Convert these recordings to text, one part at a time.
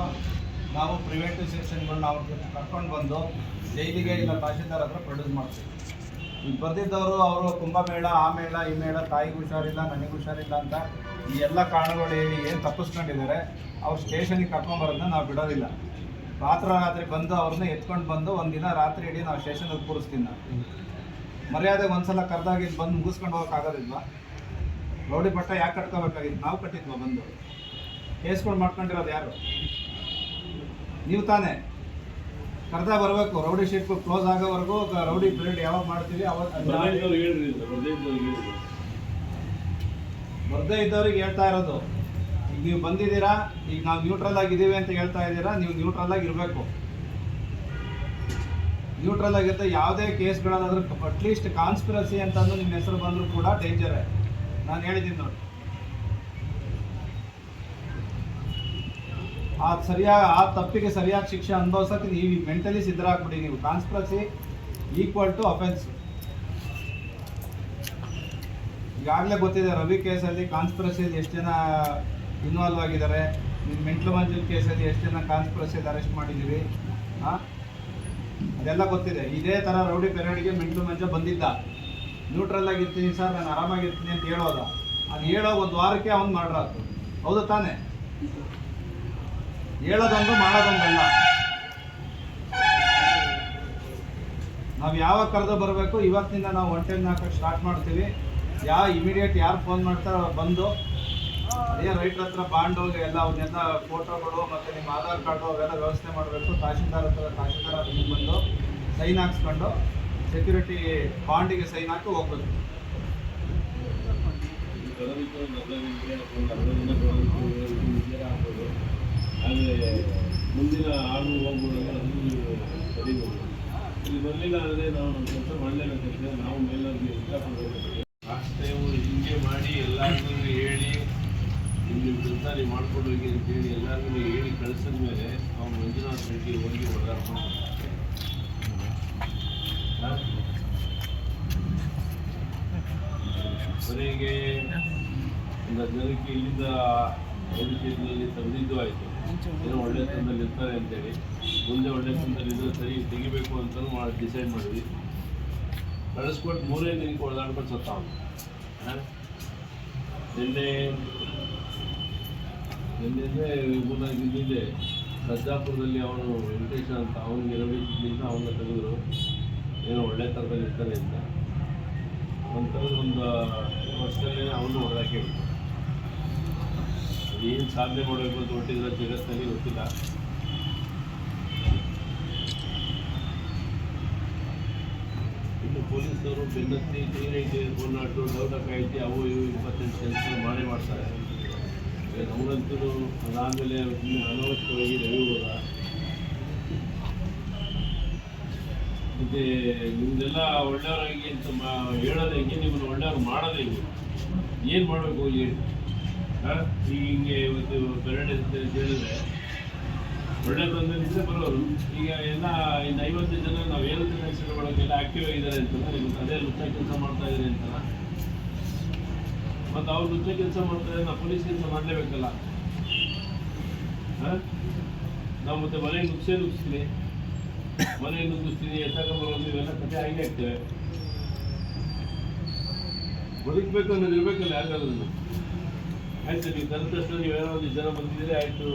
ಅಂದ್ಬಿಟ್ಟು ನಾವು ಪ್ರಿವೇಟೈಸೇಷನ್ಗಳನ್ನ ಅವ್ರ ನಾವು ಕರ್ಕೊಂಡು ಬಂದು ಜೈಲಿಗೆ ಇಲ್ಲ ತಹಶೀಲ್ದಾರ್ ಹತ್ರ ಪ್ರೊಡ್ಯೂಸ್ ಮಾಡ್ತೀವಿ. ಈಗ ಬರ್ದಿದ್ದವರು ಅವರು ಕುಂಭಮೇಳ, ಆ ಮೇಳ, ಈ ಮೇಳ, ತಾಯಿಗೆ ಹುಷಾರಿಲ್ಲ, ನನಗೆ ಹುಷಾರಿಲ್ಲ ಅಂತ ಈ ಎಲ್ಲ ಕಾರಣಗಳು ಹೇಳಿ ಏನು ತಪ್ಪಿಸ್ಕೊಂಡಿದ್ದಾರೆ, ಅವ್ರು ಸ್ಟೇಷನಿಗೆ ಕರ್ಕೊಂಬರೋದನ್ನ ನಾವು ಬಿಡೋದಿಲ್ಲ. ರಾತ್ರ ರಾತ್ರಿ ಬಂದು ಅವ್ರನ್ನ ಎತ್ಕೊಂಡು ಬಂದು ಒಂದಿನ ರಾತ್ರಿ ಇಡೀ ನಾವು ಸ್ಟೇಷನ್ಗೆ ಕೂರಿಸ್ತೀನಿ ನಾವು. ಮರ್ಯಾದೆ ಒಂದ್ಸಲ ಕರೆದಾಗ ಇಲ್ಲಿ ಬಂದು ಮುಗಿಸ್ಕೊಂಡು ಹೋಗೋಕ್ಕಾಗೋದಿಲ್ವಾ ರೌಡಿ ಪಟ್ಟ ಯಾಕೆ ಕಟ್ಕೋಬೇಕಾಗಿತ್ತು? ನಾವು ಕಟ್ಟಿದ್ವಾ ಬಂದು? ಕೇಸ್ಗಳು ಮಾಡ್ಕೊಂಡಿರೋದು ಯಾರು? ನೀವು ತಾನೇ. ಕರ್ದಾ ಬರಬೇಕು ರೌಡಿ ಶೀಟ್ ಕ್ಲೋಸ್ ಆಗೋವರೆಗೂ ರೌಡಿ ಪೀರಿಯಡ್ ಯಾವಾಗ ಮಾಡ್ತೀವಿ ಬರ್ದೇ ಇದ್ದವ್ರಿಗೆ ಹೇಳ್ತಾ ಇರೋದು. ಈಗ ನೀವು ಬಂದಿದ್ದೀರಾ ಈಗ ನಾವು ನ್ಯೂಟ್ರಲ್ ಆಗಿದ್ದೀವಿ ಅಂತ ಹೇಳ್ತಾ ಇದ್ದೀರಾ ನೀವು ನ್ಯೂಟ್ರಲ್ ಆಗಿ ಇರಬೇಕು. ನ್ಯೂಟ್ರಲ್ ಆಗಿರುತ್ತೆ ಯಾವುದೇ ಕೇಸ್ಗಳಾದ್ರೂ ಅಟ್ಲೀಸ್ಟ್ ಕಾನ್ಸ್ಪಿರಸಿ ಅಂತಂದು ನಿಮ್ಮ ಹೆಸರು ಬಂದರೂ ಕೂಡ ಡೇಂಜರೇ ನಾನು ಹೇಳಿದ್ದೀನಿ ನೋಡಿ. ಆ ಸರಿಯಾಗಿ ಆ ತಪ್ಪಿಗೆ ಸರಿಯಾದ ಶಿಕ್ಷೆ ಅನುಭವಿಸೋಕೆ ನೀವು ಮೆಂಟಲಿ ಸಿದ್ಧರಾಗ್ಬಿಡಿ. ನೀವು ಕಾನ್ಸ್ಪ್ರಸಿ ಈಕ್ವಲ್ ಟು ಅಫೆನ್ಸ್ ಈಗಾಗಲೇ ಗೊತ್ತಿದೆ, ರವಿ ಕೇಸಲ್ಲಿ ಕಾನ್ಸ್ಪ್ರಸಿಯಲ್ಲಿ ಎಷ್ಟು ಜನ ಇನ್ವಾಲ್ವ್ ಆಗಿದ್ದಾರೆ. ನಿಮ್ಮ ಮೆಂಟ್ಲು ಮಂಜುಲ್ ಕೇಸಲ್ಲಿ ಎಷ್ಟು ಜನ ಕಾನ್ಸ್ಪ್ರಸಿಯಲ್ಲಿ ಅರೆಸ್ಟ್ ಮಾಡಿದ್ದೀವಿ ಹಾಂ ಅದೆಲ್ಲ ಗೊತ್ತಿದೆ. ಇದೇ ಥರ ರೌಡಿ ಪೆರೇಡ್ಗೆ ಮೆಂಟ್ಲು ಮಂಜ ಬಂದಿದ್ದ. ನ್ಯೂಟ್ರಲ್ ಆಗಿರ್ತೀನಿ ಸರ್, ನಾನು ಆರಾಮಾಗಿರ್ತೀನಿ ಅಂತ ಹೇಳೋದ. ಅದು ಹೇಳೋ ಒಂದು ವಾರಕ್ಕೆ ಅವ್ನು ಮಾಡ್ರಾತು ಹೌದು ತಾನೇ? ಹೇಳೋದೊಂದು ಮಾಡೋದೊಂದಲ್ಲ. ನಾವು ಯಾವಾಗ ಕರೆದು ಬರಬೇಕು ಇವತ್ತಿನಿಂದ ನಾವು ಒನ್ ಟೈಮ್ ಹಾಕಕ್ಕೆ ಸ್ಟಾರ್ಟ್ ಮಾಡ್ತೀವಿ. ಯಾ ಇಮಿಡಿಯೇಟ್ ಯಾರು ಫೋನ್ ಮಾಡ್ತಾರೋ ಬಂದು, ಅದೇ ರೈತರ ಹತ್ರ ಬಾಂಡು ಎಲ್ಲ ಅವನ್ನೆಲ್ಲ ಫೋಟೋಗಳು ಮತ್ತು ನಿಮ್ಮ ಆಧಾರ್ ಕಾರ್ಡು ಅವೆಲ್ಲ ವ್ಯವಸ್ಥೆ ಮಾಡಬೇಕು, ತಹಶೀಲ್ದಾರ್ ಹತ್ರ ತಹಶೀಲ್ದಾರ್ ಹತ್ರ ಬಂದು ಸೈನ್ ಹಾಕ್ಸ್ಕೊಂಡು ಸೆಕ್ಯೂರಿಟಿ ಬಾಂಡಿಗೆ ಸೈನ್ ಹಾಕಿ ಹೋಗ್ಬೇಕು ಆದರೆ ಮುಂದಿನ ಆಡು ನೀವು ಕಡಿಬೋದು ಇಲ್ಲಿ ಬರಲಿಲ್ಲ ಅಂದರೆ ನಾವು ನಮ್ಮ ಕೆಲಸ ಮಾಡಲೇಬೇಕಾಗ್ತದೆ ನಾವು ಮೇಲಾಗಿ ಇಷ್ಟಪಡಬೇಕು ಟೈಮು ಹಿಂಗೆ ಮಾಡಿ ಎಲ್ಲರಿಗೂ ಹೇಳಿ ನಿಮ್ಮ ಕೆಲಸ ನೀವು ಮಾಡ್ಕೊಂಡು ಹೋಗಿ ಅಂತೇಳಿ ಎಲ್ಲರಿಗೂ ಹೇಳಿ ಕಳಿಸಿದ ಮೇಲೆ ಅವ್ನು ಮಂಜುನಾಥ್ ರೆಡ್ಡಿ ಹೋಗಿ ಹೊಡೆದಾಡ್ಕೊಂಡು ಕೊನೆಗೆ ಒಂದು ಜನಕ್ಕೆ ಇಲ್ಲಿಂದ ಐದು ತಂದಿದ್ದು ಆಯಿತು. ಏನೋ ಒಳ್ಳೆ ತಂದಲ್ಲಿ ಇರ್ತಾರೆ ಅಂತೇಳಿ. ಮುಂದೆ ಒಳ್ಳೆ ತಂದಲ್ಲಿ ಇದ್ರೆ ಸರಿ ತೆಗಿಬೇಕು ಅಂತಲೂ ಮಾಡಿ ಡಿಸೈಡ್ ಮಾಡಿದ್ವಿ. ಕಳಿಸ್ಕೊಟ್ಟು ಮೂರೇ ದಿನಕ್ಕೆ ಹೊಡೆದಾಡ್ಕೊಂಡು ಸತ್ತ ನಿನ್ನೆ ನಿನ್ನೆ ಮೂರ್ನಾಲ್ಕು ದಿನದಿಂದ ಸಜ್ಜಾಪುರದಲ್ಲಿ ಅವನು ವೆಂಕಟೇಶ ಅಂತ ಅವನಿಗೆ ರವಿಯಿಂದ ಅವನ್ನ ತೆಗೆದ್ರು. ಏನೋ ಒಳ್ಳೆ ಥರದಲ್ಲಿ ಇರ್ತಾನೆ ಅಂತ ಒಂದು ಒಂದು ವರ್ಷದಲ್ಲೇ ಅವನು ಹೊಡೆದಾಕಿ ಏನು ಸಾಧನೆ ಮಾಡಬೇಕು ಅಂತ ಹೊಟ್ಟಿದ್ರೆ ಜಗತ್ತಿನಲ್ಲಿ ಗೊತ್ತಿಲ್ಲ. ಇನ್ನು ಪೊಲೀಸರು ಬೆನ್ನತ್ತಿ ನಾಟು ಡೌಟ್ ಐತಿ ಅವು ಇವು ಇಪ್ಪತ್ತೆಂಟು ಸೆನ್ಸ್ ಮಾಡೇ ಮಾಡ್ತಾರೆ. ನಮಗಂತೂ ಅದಾದಮೇಲೆ ಅನವಶ್ಯಕವಾಗಿ ರವಿ ಹೋದ ಮತ್ತೆ ನಿಮ್ದೆಲ್ಲ ಒಳ್ಳೆಯವರಾಗಿ ಅಂತ ಹೇಳೋದು ಹೆಂಗೆ, ನಿಮ್ಮನ್ನು ಒಳ್ಳೆಯವ್ರು ಮಾಡೋದು ಹೆಂಗೆ ಏನು ಮಾಡಬೇಕು ಹೇಳಿ ಹಿಂಗೆ ಇವತ್ತು ಬೆರಡೆ ಅಂತ ಹೇಳಿದ್ರೆ, ಒಳ್ಳೆ ನಿಂತೆ ಬರೋರು, ಈಗ ಎಲ್ಲ ಇನ್ನು ಐವತ್ತು ಜನ ನಾವು ಏನು ಹೆಸರು ಒಳಗೆಲ್ಲ ಆಕ್ಟಿವ್ ಆಗಿದ್ದಾರೆ ನೀವು ಅದೇ ಲುಚ್ಚ ಕೆಲಸ ಮಾಡ್ತಾ ಇದ್ದಾರೆ ಅಂತಲ್ಲ ಮತ್ತು ಅವ್ರು ನೃತ್ಯ ಕೆಲಸ ಮಾಡ್ತಾರೆ ನಾವು ಪೊಲೀಸ್ ಕೆಲಸ ಮಾಡಲೇಬೇಕಲ್ಲ. ನಾವು ಮತ್ತೆ ಮನೆಗೆ ನುಗ್ಸೇ ನುಗ್ಸ್ತೀನಿ. ಮನೆಗೆ ನುಗ್ಗಿಸ್ತೀನಿ ಎತ್ತಕೊಂಬರೋದು ಇವೆಲ್ಲ ಕಥೆ ಆಗಿ ಆಗ್ತೇವೆ. ಬದುಕಬೇಕು ಅನ್ನೋದು ಇರಬೇಕಲ್ಲ ಯಾರಿಗಾದ್ರೂ. ಆಯ್ತು, ನೀವು ತಂದ ತಕ್ಷಣ ನೀವೇನೋ ಒಂದು ಜನ ಬಂದಿದ್ದೀರಿ, ಆಯಿತು.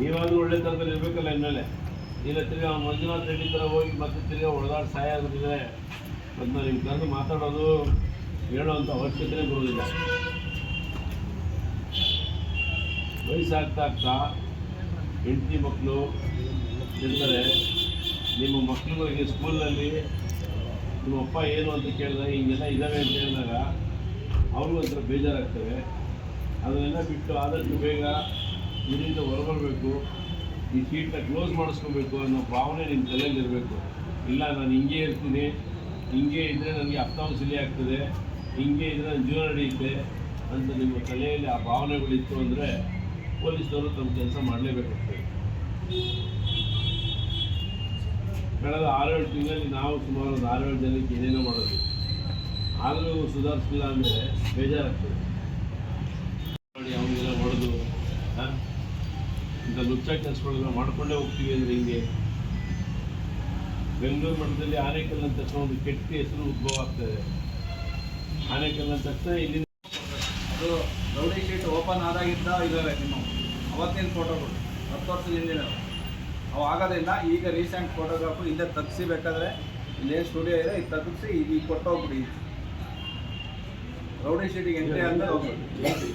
ನೀವಾದರೂ ಒಳ್ಳೆ ಥರದಲ್ಲಿ ಇರಬೇಕಲ್ಲ ಇನ್ಮೇಲೆ. ಇಲ್ಲ, ತಿರ್ಗಿ ಅವ್ನು ಮಂಜುನಾಥ್ ರೆಡ್ಡಿ ಥರ ಹೋಗಿ ಮತ್ತೆ ತಿರ್ಗಿ ಹೊಡೆದಾಡಿ ಸಹಾಯ ಆಗಿದ್ರೆ ಮತ್ತು ನೀವು ನಿಮ್ಗೆ ತಂದು ಮಾತಾಡೋದು ಹೇಳೋವಂಥ ಅವಶ್ಯಕತೆ ಬರೋದಿಲ್ಲ. ವಯಸ್ಸಾಗ್ತಾ ಆಗ್ತಾ ಹೆಂಡತಿ ಮಕ್ಕಳು ಇರ್ತಾರೆ. ನಿಮ್ಮ ಮಕ್ಕಳುಗಳಿಗೆ ಸ್ಕೂಲಲ್ಲಿ ನಿಮ್ಮ ಅಪ್ಪ ಏನು ಅಂತ ಕೇಳಿದಾಗ ಹಿಂಗೆಲ್ಲ ಇದ್ದಾವೆ ಅಂತ ಹೇಳಿದಾಗ, ಅವ್ರಿಗೂ ಒಂಥರ ಬೇಜಾರಾಗ್ತವೆ ಅದನ್ನೆಲ್ಲ ಬಿಟ್ಟು ಆದಷ್ಟು ಬೇಗ ಇದರಿಂದ ಹೊರಬರಬೇಕು, ಈ ಸೀಟ್ನ ಕ್ಲೋಸ್ ಮಾಡಿಸ್ಕೋಬೇಕು ಅನ್ನೋ ಭಾವನೆ ನಿಮ್ಮ ತಲೆಯಲ್ಲಿ ಇರಬೇಕು. ಇಲ್ಲ, ನಾನು ಹಿಂಗೆ ಇರ್ತೀನಿ. ಹಿಂಗೆ ಇದ್ದರೆ ನನಗೆ ಅರ್ಥವಂಶಲಿ ಆಗ್ತದೆ. ಹಿಂಗೆ ಇದ್ದರೆ ನನ್ನ ಜೀವನ ನಡೆಯುತ್ತೆ ಅಂತ ನಿಮ್ಮ ತಲೆಯಲ್ಲಿ ಆ ಭಾವನೆಗಳಿತ್ತು ಅಂದರೆ ಪೊಲೀಸರು ತಮ್ಮ ಕೆಲಸ ಮಾಡಲೇಬೇಕಾಗ್ತದೆ ಕಳೆದ ಆರೇಳು ತಿಂಗಳಲ್ಲಿ ನಾವು ಸುಮಾರು ಒಂದು ಆರೇಳು ಜನಕ್ಕೆ ಏನೇನೋ ಮಾಡೋದು. ಆದರೂ ಸುಧಾರಿಸಿಲ್ಲ ಅಂದರೆ ಬೇಜಾರಾಗ್ತದೆ. ಲುಚ್ಚ ಕೆಲಸಗಳನ್ನ ಮಾಡಿಕೊಂಡೇ ಹೋಗ್ತೀವಿ ಅಂದರೆ ಹಿಂಗೆ. ಬೆಂಗಳೂರು ಮಠದಲ್ಲಿ ಆನೇಕಲ್ ಅಂತ ತಕ್ಷಣ ಒಂದು ಕೆಟ್ಟ ಹೆಸರು ಉದ್ಭವ ಆಗ್ತದೆ ಆನೇಕಲ್ ಅಂತ ತಕ್ಷಣ ಇಲ್ಲಿ ಅದು ರೌಡಿ ಶೀಟ್ ಓಪನ್ ಆದಾಗಿದ್ದ ಇದಾವೆ ನಿಮ್ಮ ಅವತ್ತಿನ ಫೋಟೋಗಳು. ಹತ್ತು ವರ್ಷದ ಹಿಂದಿನ. ಅವು ಆಗೋದ್ರಿಂದ ಈಗ ರೀಸೆಂಟ್ ಫೋಟೋಗ್ರಾಫು ಇಲ್ಲೇ ತಗ್ಸಿ ಬೇಕಾದ್ರೆ ಇಲ್ಲೇ ಸ್ಟುಡಿಯೋ ಇದೆ ಇದು ತಗ್ಸಿ ಈಗ ಕೊಟ್ಟೋಗ್ಬಿಡಿ. ರೌಡಿ ಶೀಟಿಗೆ ಎಂಟ್ರಿ ಅಂತ ಹೋಗ್ಬಿಡಿ.